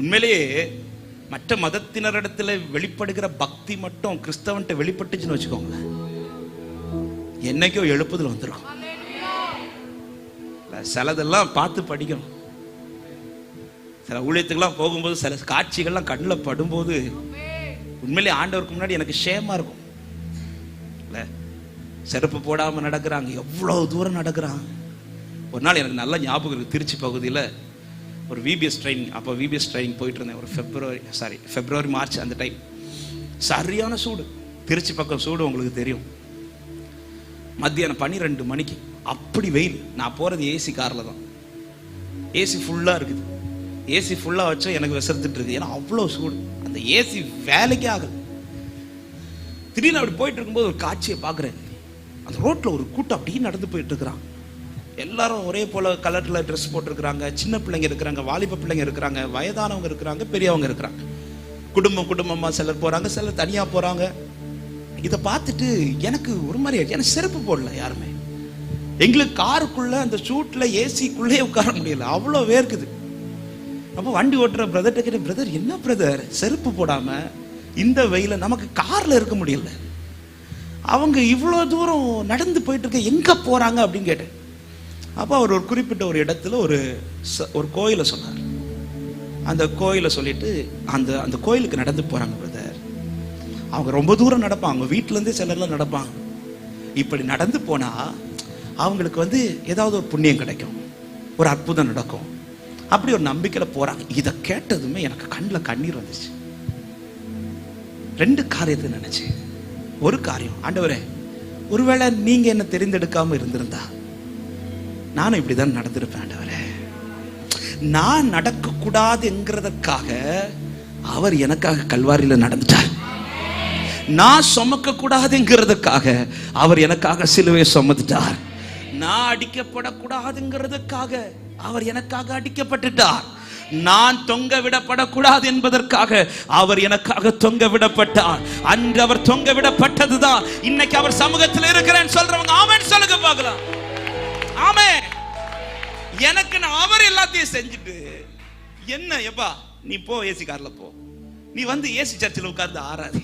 உண்மையிலேயே மற்ற மதத்தினரிடத்துல வெளிப்படுகிற பக்தி மட்டும் கிறிஸ்தவன்ட்ட வெளிப்பட்டுச்சுன்னு வச்சுக்கோங்களேன். என்னைக்கோ எழுப்புதல் வந்துடும் சிலதெல்லாம் பார்த்து படிக்கணும். சில ஊழியத்துக்கெல்லாம் போகும்போது சில காட்சிகள்லாம் கண்ணில் படும்போது உண்மையிலே ஆண்டவருக்கு முன்னாடி எனக்கு ஷேமா இருக்கும். இல்லை செருப்பு போடாமல் நடக்கிறாங்க. எவ்வளோ தூரம் நடக்கிறாங்க ஒரு நாள் எனக்கு நல்ல ஞாபகம் இருக்குது திருச்சி பகுதியில் ஒரு விபிஎஸ் ட்ரைனிங் அப்போ விபிஎஸ் ட்ரைனிங் போயிட்டு இருந்தேன் ஒரு ஃபெப்ரவரி சாரி ஃபெப்ரவரி மார்ச் அந்த டைம் சரியான சூடு. திருச்சி பக்கம் சூடு உங்களுக்கு தெரியும். மத்தியானம் பன்னிரெண்டு மணிக்கு அப்படி வெயில். நான் போகிறது ஏசி காரில் தான். ஏசி ஃபுல்லாக இருக்குது. ஏசி ஃபுல்லாக வச்சா எனக்கு விசர்த்துட்டு இருக்குது. ஏன்னா அவ்வளோ சூடு. அந்த ஏசி வேலைக்கே ஆகுது திடீர்னு அப்படி போயிட்டு இருக்கும்போது ஒரு காட்சியை பார்க்குறேன். அந்த ரோட்டில் ஒரு கூட்டம் அப்படியே நடந்து போயிட்டு இருக்கிறான். எல்லாரும் ஒரே போல கலர்ல ட்ரெஸ் போட்டிருக்கிறாங்க சின்ன பிள்ளைங்க இருக்கிறாங்க வாலிப பிள்ளைங்க இருக்கிறாங்க வயதானவங்க இருக்கிறாங்க பெரியவங்க இருக்கிறாங்க. குடும்பம் குடும்பமா சிலர் போறாங்க சிலர் தனியா போறாங்க. இதை பார்த்துட்டு எனக்கு ஒரு மாதிரி எனக்கு செருப்பு போடல யாருமே. எங்களுக்கு காருக்குள்ள அந்த சூட்ல ஏசிக்குள்ளே உட்கார முடியல. அவ்வளோ வேர்க்குது. அப்போ வண்டி ஓட்டுற பிரதர்கிட்ட கேட்ட பிரதர் என்ன பிரதர் செருப்பு போடாம இந்த வெயில நமக்கு கார்ல இருக்க முடியல. அவங்க இவ்வளோ தூரம் நடந்து போயிட்டு இருக்க எங்க போறாங்க? அப்படின்னு கேட்டேன். அப்போ அவர் ஒரு குறிப்பிட்ட ஒரு இடத்துல ஒரு ச- ஒரு கோயிலை சொன்னார். அந்த கோயிலை சொல்லிட்டு அந்த அந்த கோயிலுக்கு நடந்து போகிறாங்க பிரதர் அவங்க ரொம்ப தூரம் நடப்பாங்க. அவங்க வீட்டிலேருந்தே சிலர்லாம் நடப்பாங்க. இப்படி நடந்து போனால் அவங்களுக்கு வந்து ஏதாவது ஒரு புண்ணியம் கிடைக்கும். ஒரு அற்புதம் நடக்கும். அப்படி ஒரு நம்பிக்கையில் போகிறாங்க இதை கேட்டதுமே எனக்கு கண்ணில் கண்ணீர் வந்துச்சு. ரெண்டு காரியத்தை நினச்சி. ஒரு காரியம். ஆண்டவரே ஒருவேளை நீங்கள் என்ன தெரிந்தெடுக்காமல் இருந்திருந்தா நானும் இப்படிதான் நடந்திருப்பேன் ஆண்டவரே. நான் நடக்கக்கூடாதுங்கிறதுக்காக அவர் எனக்காக கல்வாரியில நடந்துட்டார். நான் சுமக்க கூடாதுங்கிறதுக்காக அவர் எனக்காக சிலுவை சுமந்துட்டார். நான் அடிக்கப்படக்கூடாதுங்கிறதுக்காக அவர் எனக்காக அடிக்கப்பட்டுட்டார். நான் தொங்க விடப்படக்கூடாது என்பதற்காக அவர் எனக்காக தொங்க விடப்பட்டார். அன்று அவர் தொங்க விடப்பட்டதுதான். இன்னைக்கு அவர் சமூகத்தில் இருக்கிறேன்னு சொல்றவங்க ஆமென் சொல்லுங்க பார்க்கலாம். ஆமே எனக்கு நான் அவர் எல்லாத்தையும் செஞ்சுட்டு என்ன எப்பா நீ போ ஏசி கார்ல போ. நீ வந்து ஏசி சர்ச்சில் உட்கார்ந்து ஆறாதே.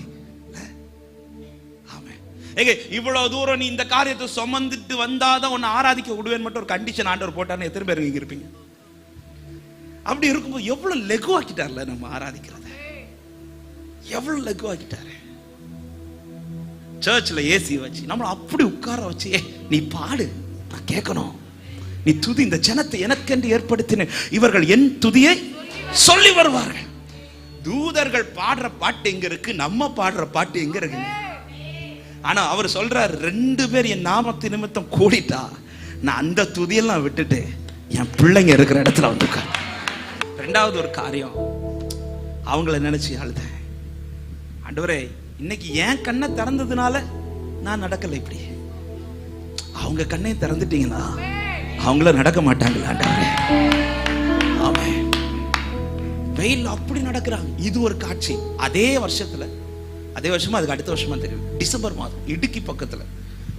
ஏங்க இவ்வளவு தூரம் நீ இந்த காரியத்தை சுமந்துட்டு வந்தாதான் உன்னை ஆராதிக்க விடுவேன் மட்டும் ஒரு கண்டிஷன் ஆண்டவர் போட்டான்னு எத்தனை பேர் இங்க இருப்பீங்க? அப்படி இருக்கும்போது எவ்வளவு லெகுவாக்கிட்டார்ல நம்ம ஆராதிக்கிறத? எவ்வளவு லெகுவாக்கிட்டாரு? சர்ச்சில் ஏசி வச்சு நம்மளை அப்படி உட்கார வச்சு நீ பாடு. நான் கேட்கணும். நீ துதி இந்த ஜனத்தை எனக்கென்று ஏற்படுத்தின. இவர்கள் என் துதியை சொல்லி வருவார்கள். தூதர்கள் பாடுற பாட்டு எங்க இருக்கு? நம்ம பாடுற பாட்டு எங்க இருக்கு? ஆனா அவர் சொல்றார் ரெண்டு பேர் என் நாமத்து நிமித்தம் கூடிட்டா நான் அந்த துதியெல்லாம் விட்டுட்டு என் பிள்ளைங்க இருக்கிற இடத்துல வந்து ரெண்டாவது ஒரு காரியம். அவங்கள நினைச்சு அழுதேன். ஆண்டவரே இன்னைக்கு என் கண்ணை திறந்ததுனால நான் நடக்கல இப்படி. அவங்க கண்ணையும் திறந்துட்டீங்கன்னா அவங்கள நடக்க மாட்டாங்களா வெயில் அப்படி நடக்கிறாங்க. இது ஒரு காட்சி. அதே வருஷத்துல அதே வருஷமா அதுக்கு அடுத்த வருஷமா தெரியும். டிசம்பர் மாதம் இடுக்கி பக்கத்துல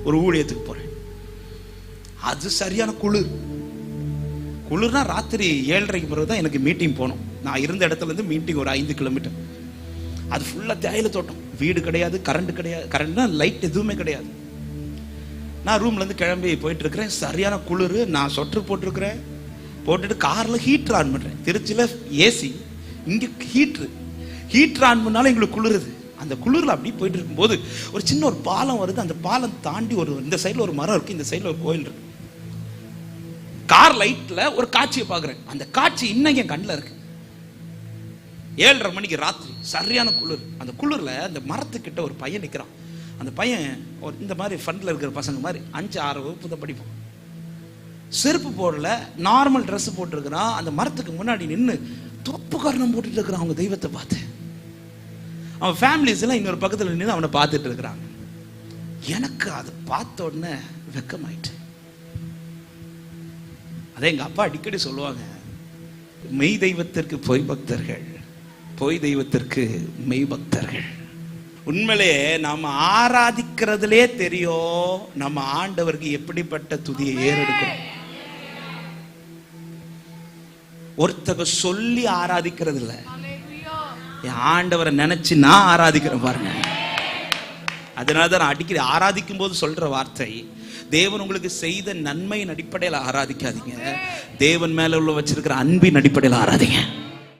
ஒரு ஊழியத்துக்கு போறேன். அது சரியான குளிர். குளிர்னா ராத்திரி ஏழரைக்கு பிறகு தான் எனக்கு மீட்டிங் போகணும். நான் இருந்த இடத்துல இருந்து மீட்டிங் ஒரு ஐந்து கிலோமீட்டர் அது ஃபுல்லாக தேயிலை தோட்டம். வீடு கிடையாது கரண்ட் கிடையாது கரண்ட்னா லைட் எதுவுமே கிடையாது. நான் ரூம்லேருந்து கிளம்பி போயிட்டு இருக்கிறேன் சரியான குளிர் நான் சொட்டர் போட்டிருக்கிறேன். போட்டுட்டு காரில் ஹீட்டர் ஆன் பண்ணுறேன் திருச்சியில் ஏசி இங்கே ஹீட்ரு ஹீட்டர் ஆன் பண்ணாலும் எங்களுக்கு குளிருது. அந்த குளிரில் அப்படி போயிட்டு இருக்கும்போது ஒரு சின்ன ஒரு பாலம் வருது. அந்த பாலம் தாண்டி ஒரு இந்த சைடில் ஒரு மரம் இருக்கு. இந்த சைடில் ஒரு கோயில் இருக்கு. கார் லைட்டில் ஒரு காட்சியை பார்க்குறேன். அந்த காட்சி இன்னைக்கு என் கண்ணில் இருக்கு. ஏழரை மணிக்கு ராத்திரி. சரியான குளிர். அந்த குளிரில் அந்த மரத்துக்கிட்ட ஒரு பையன் நிற்கிறான் அந்த பையன் ஒரு இந்த மாதிரி ஃப்ரண்டில் இருக்கிற பசங்க மாதிரி அஞ்சு ஆறு வகுப்பு தான் படிப்போம் செருப்பு போடல நார்மல் ட்ரெஸ் போட்டிருக்கிறான். அந்த மரத்துக்கு முன்னாடி நின்று தொப்பு காரணம் போட்டுட்டு இருக்கிறான் அவங்க தெய்வத்தை பார்த்து. அவன் ஃபேமிலிஸ் எல்லாம் இன்னொரு பக்கத்தில் நின்று அவனை பார்த்துட்டு இருக்கிறாங்க. எனக்கு அதை பார்த்த உடனே வெக்கமாயிட்டு. அதே எங்க அப்பா அடிக்கடி சொல்லுவாங்க மெய் தெய்வத்திற்கு பொய் பக்தர்கள் பொய் தெய்வத்திற்கு மெய் பக்தர்கள். உண்மையிலே நாம ஆராதிக்கிறதுலே தெரியும் நம்ம ஆண்டவருக்கு எப்படிப்பட்ட துதியை ஏறெடுக்கிறோம். ஒருத்தக சொல்லி ஆராதிக்கிறது இல்ல. என் ஆண்டவரை நினைச்சு நான் ஆராதிக்கிறேன் பாருங்க. அதனால தான் நான் அடிக்கடி ஆராதிக்கும் போது சொல்ற வார்த்தை தேவன் உங்களுக்கு செய்த நன்மையின் அடிப்படையில் ஆராதிக்காதீங்க. தேவன் மேல உள்ள வச்சிருக்கிற அன்பின் அடிப்படையில் ஆராதிங்க.